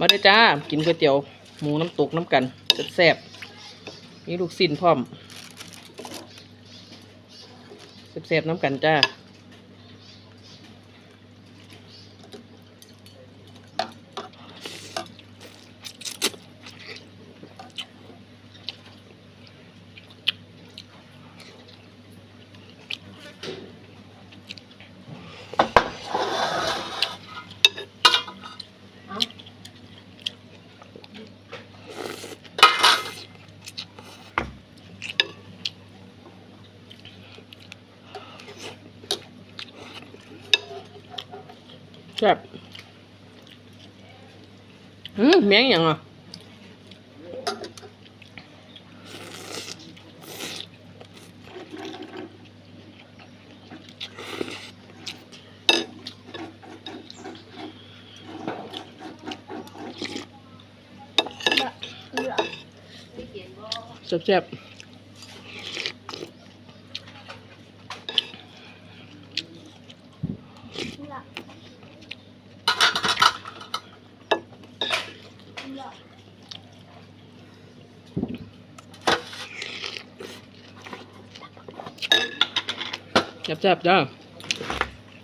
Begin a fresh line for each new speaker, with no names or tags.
มาเด้จ้า กินก๋วยเตี๋ยวหมูน้ำตกน้ำกันแซ่บๆมีลูกสิ้นพร้อมแซ่บๆน้ำกันจ้า แซ่บอืมแมงอย่างอะแซ่บๆ แซ่บๆจ้า